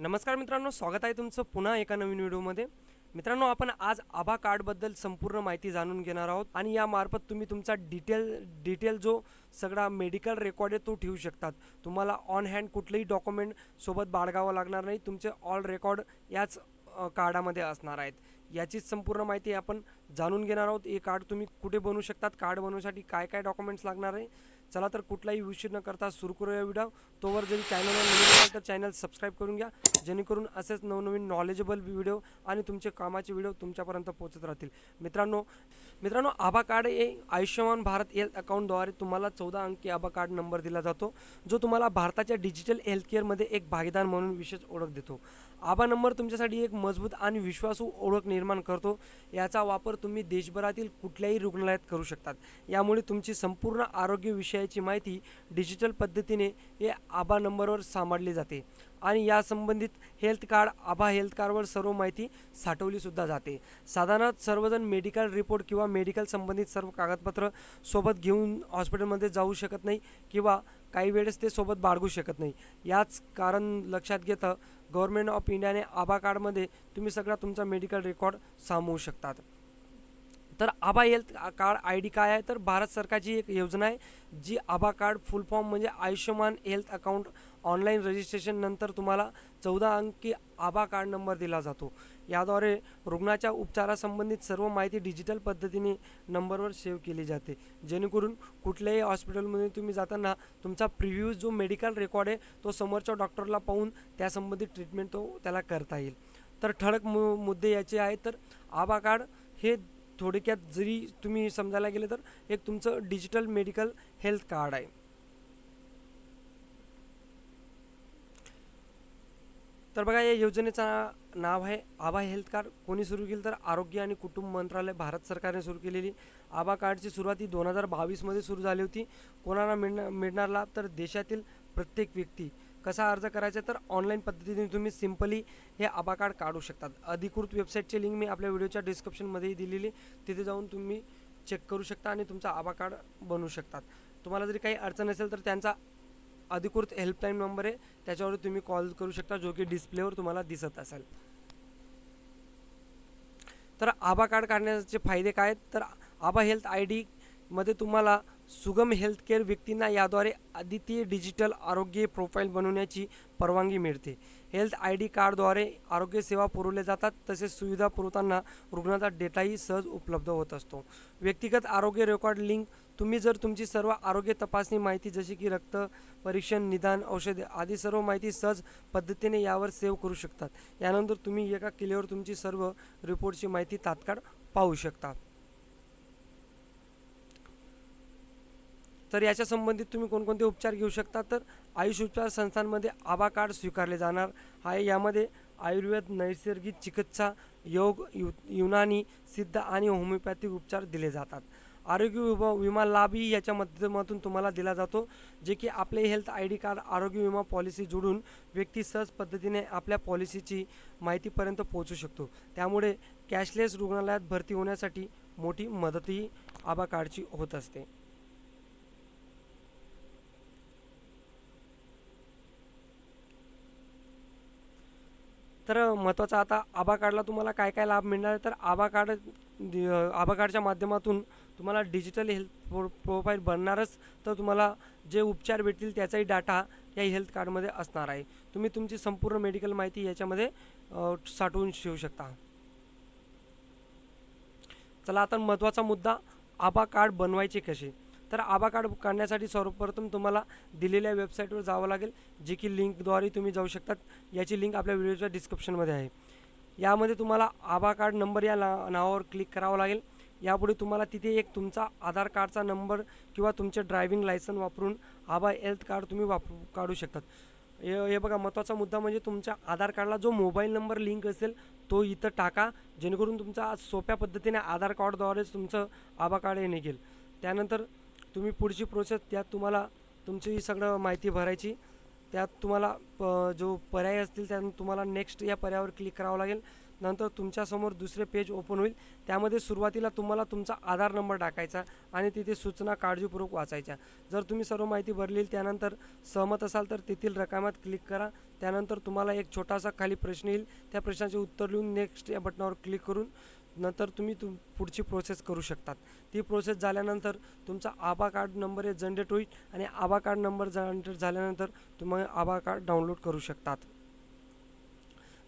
नमस्कार मित्रांनो स्वागत आहे तुमचं पुन्हा एका नवीन व्हिडिओमध्ये. मित्रांनो आपण आज आभा कार्डबद्दल संपूर्ण माहिती जाणून घेणार आहोत आणि यामार्फत तुम्ही तुमचा डिटेल डिटेल जो सगळा मेडिकल रेकॉर्ड आहे तो ठेवू शकतात. तुम्हाला ऑन हँड कुठलंही डॉक्युमेंट सोबत बाळगावं लागणार नाही. तुमचे ऑल रेकॉर्ड याच कार्डामध्ये असणार आहेत. याचीच संपूर्ण माहिती आपण जाणून घेणार आहोत. हे कार्ड तुम्ही कुठे बनवू शकतात? कार्ड बनवण्यासाठी काय काय डॉक्युमेंट्स लागणार आहे? चला तर कुठलाही उशीर न करता सुरू करूया व्हिडिओ तोवर जरी चॅनलवर नवीन असाल तर चॅनल सबस्क्राईब करून घ्या. जेणेकरून असेच नवनवीन नॉलेजेबल व्हिडिओ आणि तुमचे कामाचे व्हिडिओ तुमच्यापर्यंत पोहोचत राहतील. मित्रांनो मित्रांनो आभा कार्ड हे आयुष्यमान भारत हेल्थ अकाउंटद्वारे तुम्हाला चौदा अंकी आभा कार्ड नंबर दिला जातो जो तुम्हाला भारताच्या डिजिटल हेल्थकेअरमध्ये एक भागीदार म्हणून विशेष ओळख देतो. आभा नंबर तुमच्यासाठी एक मजबूत आणि विश्वासू ओळख निर्माण करतो. याचा वापर तुम्ही देशभरातील कुठल्याही रुग्णालयात करू शकतात. यामुळे तुमची संपूर्ण आरोग्य विषयाची माहिती डिजिटल पद्धतीने हे आभा नंबरवर सांभाळली जाते. आणि या संबंधित हेल्थ कार्ड आभा हेल्थ कार्डवर सर्व माहिती साठवलीसुद्धा जाते. साधारणतः सर्वजण मेडिकल रिपोर्ट किंवा मेडिकल संबंधित सर्व कागदपत्र सोबत घेऊन हॉस्पिटलमध्ये जाऊ शकत नाही किंवा काही वेळेस ते सोबत बाळगू शकत नाही. याच कारण लक्षात घेतं गव्हर्नमेंट ऑफ इंडियाने आभा कार्डमध्ये तुम्ही सगळा तुमचा मेडिकल रेकॉर्ड सामावू शकतात. तर आभा हेल्थ कार्ड आय डी काय आहे? तर भारत सरकारची एक योजना आहे जी आभा कार्ड फुल फॉर्म म्हणजे Ayushman health account online registration नंतर तुम्हाला चौदा अंकी आभा कार्ड नंबर दिला जातो. याद्वारे रुग्णाच्या उपचारासंबंधित सर्व माहिती डिजिटल पद्धतीने नंबरवर सेव्ह केली जाते. जेणेकरून कुठल्याही हॉस्पिटलमध्ये तुम्ही जाताना तुमचा प्रिव्ह्यूज जो मेडिकल रेकॉर्ड आहे तो समोरच्या डॉक्टरला पाहून त्यासंबंधित ट्रीटमेंट तो त्याला करता येईल. तर ठळक मु मुद्दे याचे आहेत. तर आभा कार्ड हे थोडक्यात जरी तुम्ही समजायला गेले तर एक तुमचं डिजिटल मेडिकल हेल्थ कार्ड आहे. तर बघा या योजनेचं नाव आहे आभा हेल्थ कार्ड. कोणी सुरू केलं तर आरोग्य आणि कुटुंब मंत्रालय भारत सरकारने सुरू केलेली. आभा कार्डची सुरुवात ही दोन हजार बावीसमध्ये सुरू झाली होती. कोणाला मिळणार मिळणार लाभ तर देशातील प्रत्येक व्यक्ती कसा अर्ज करायचा तर ऑनलाईन पद्धतीने तुम्ही सिम्पली हे आभा कार्ड काढू शकतात. अधिकृत वेबसाईटची लिंक मी आपल्या व्हिडिओच्या डिस्क्रिप्शनमध्येही दिलेली तिथे जाऊन तुम्ही चेक करू शकता आणि तुमचा आभा कार्ड बनवू शकतात. तुम्हाला जरी काही अडचण असेल तर त्यांचा अधिकृत हेल्पलाईन नंबर आहे. त्याच्यावर तुम्ही कॉल करू शकता जो की डिस्प्लेवर तुम्हाला दिसत असेल. तर आभा कार्ड काढण्याचे फायदे काय आहेत? तर आभा हेल्थ आय डीमध्ये तुम्हाला सुगम हेल्थकेअर व्यक्तींना याद्वारे अद्वितीय डिजिटल आरोग्य प्रोफाईल बनवण्याची परवानगी मिळते. हेल्थ आय डी कार्डद्वारे आरोग्य सेवा पुरवल्या जातात तसेच सुविधा पुरवताना रुग्णाचा डेटाही सहज उपलब्ध होत असतो. व्यक्तिगत आरोग्य रेकॉर्ड लिंक तुम्ही जर तुमची सर्व आरोग्य तपासणी माहिती जशी की रक्त परीक्षण निदान औषधे आदी सर्व माहिती सहज पद्धतीने यावर सेव्ह करू शकतात. यानंतर तुम्ही एका किल्ल्यावर तुमची सर्व रिपोर्टची माहिती तात्काळ पाहू शकता. तर याच्या संबंधित तुम्ही कोणकोणते उपचार घेऊ शकता? तर आयुष उपचार संस्थांमध्ये आभा कार्ड स्वीकारले जाणार आहे. यामध्ये आयुर्वेद नैसर्गिक चिकित्सा योग यु युनानी सिद्ध आणि होमिओपॅथिक उपचार दिले जातात. आरोग्य विमा विमा लाभही याच्या माध्यमातून तुम्हाला दिला जातो जे की आपले हेल्थ आय डी कार्ड आरोग्य विमा पॉलिसी जोडून व्यक्ती सहज पद्धतीने आपल्या पॉलिसीची माहितीपर्यंत पोहोचू शकतो. त्यामुळे कॅशलेस रुग्णालयात भरती होण्यासाठी मोठी मदतही आभा कार्डची होत असते. तर महत्त्वाचं आता आभा कार्डला तुम्हाला काय काय लाभ मिळणार आहे? तर आभा कार्ड दि- आभा कार्डच्या माध्यमातून तुम्हाला डिजिटल हेल्थ प्रो प्रोफाईल बनणारच. तर तुम्हाला जे उपचार भेटतील त्याचाही डाटा या हेल्थ कार्डमध्ये असणार आहे. तुम्ही तुमची संपूर्ण मेडिकल माहिती याच्यामध्ये साठवून ठेवू शकता. चला आता महत्त्वाचा मुद्दा आभा कार्ड बनवायचे कसे? तर आभा कार्ड काढण्यासाठी सर्वप्रथम तुम्हाला दिलेल्या वेबसाईटवर जावं लागेल जे की लिंकद्वारे तुम्ही जाऊ शकतात. याची लिंक आपल्या व्हिडिओच्या डिस्क्रिप्शनमध्ये आहे. यामध्ये तुम्हाला आभा कार्ड नंबर या ना नावावर क्लिक करावं लागेल. यापुढे तुम्हाला तिथे एक तुमचा आधार कार्डचा नंबर किंवा तुमचे ड्रायव्हिंग लायसन वापरून आभा हेल्थ कार्ड तुम्ही वापरू काढू शकतात. हे हे बघा महत्त्वाचा मुद्दा म्हणजे तुमच्या आधार कार्डला जो मोबाईल नंबर लिंक असेल तो इथं टाका. जेणेकरून तुमचा सोप्या पद्धतीने आधार कार्डद्वारेच तुमचं आभा कार्ड हे निघेल. त्यानंतर तुम्ही पुढची प्रोसेस त्यात तुम्हाला तुमची सगळं माहिती भरायची. त्यात तुम्हाला प जो पर्याय असतील त्या तुम्हाला नेक्स्ट या पर्यायावर क्लिक करावं लागेल. नंतर तुमच्यासमोर दुसरे पेज ओपन होईल. त्यामध्ये सुरुवातीला तुम्हाला तुमचा आधार नंबर टाकायचा आणि तिथे सूचना काळजीपूर्वक वाचायच्या. जर तुम्ही सर्व माहिती भरली त्यानंतर सहमत असाल तर तेथील रकामात क्लिक करा. त्यानंतर तुम्हाला एक छोटासा खाली प्रश्न येईल. त्या प्रश्नाचे उत्तर लिहून नेक्स्ट या बटनावर क्लिक करून नंतर तुम्ही तुम पुढची प्रोसेस करू शकतात. ती प्रोसेस झाल्यानंतर तुमचा आभा कार्ड नंबर हे जनरेट होईल आणि आभा कार्ड नंबर जनरेट झाल्यानंतर तुम्ही आभा कार्ड डाउनलोड करू शकतात.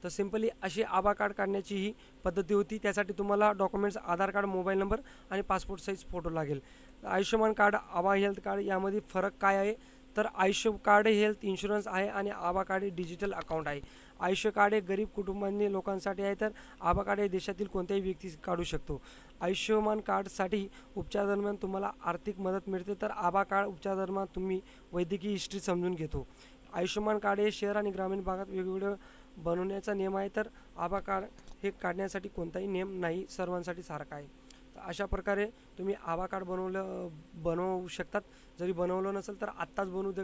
तर सिम्पली अशी आभा कार्ड काढण्याची ही पद्धती होती. त्यासाठी तुम्हाला documents Aadhaar card mobile number आणि पासपोर्ट साईज फोटो लागेल. आयुष्यमान कार्ड आभा हेल्थ कार्ड यामध्ये फरक काय आहे? तर आयुष्य कार्ड हेल्थ इन्शुरन्स आहे आणि आभा कार्ड डिजिटल अकाउंट आहे. आयुष्य कार्ड हे गरीब कुटुंबांनी लोकांसाठी आहे तर आभा कार्ड हे देशातील कोणत्याही व्यक्ती काढू शकतो. आयुष्यमान कार्डसाठी उपचारादरम्यान तुम्हाला आर्थिक मदत मिळते तर आभा कार्ड उपचारादरम्यान तुम्ही वैद्यकीय हिस्ट्री समजून घेतो. आयुष्यमान कार्ड हे शहर आणि ग्रामीण भागात वेगवेगळं बनवण्याचा नियम आहे तर आभा कार्ड हे काढण्यासाठी कोणताही नियम नाही सर्वांसाठी सारखा आहे. तर अशा प्रकारे तुम्ही आभा कार्ड बनवलं बनवू शकतात. जरी बनवलं नसेल तर आत्ताच बनवू दे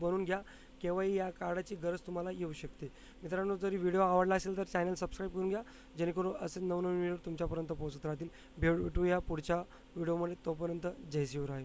बनवून घ्या. केव्हाही या कार्डाची गरज तुम्हाला येऊ शकते. मित्रांनो जरी व्हिडिओ आवडला असेल तर चॅनल सबस्क्राईब करून घ्या. जेणेकरून असे नवनवीन व्हिडिओ तुमच्यापर्यंत पोहोचत राहतील. भेटूया पुढच्या व्हिडिओमध्ये. तोपर्यंत जय शिवराय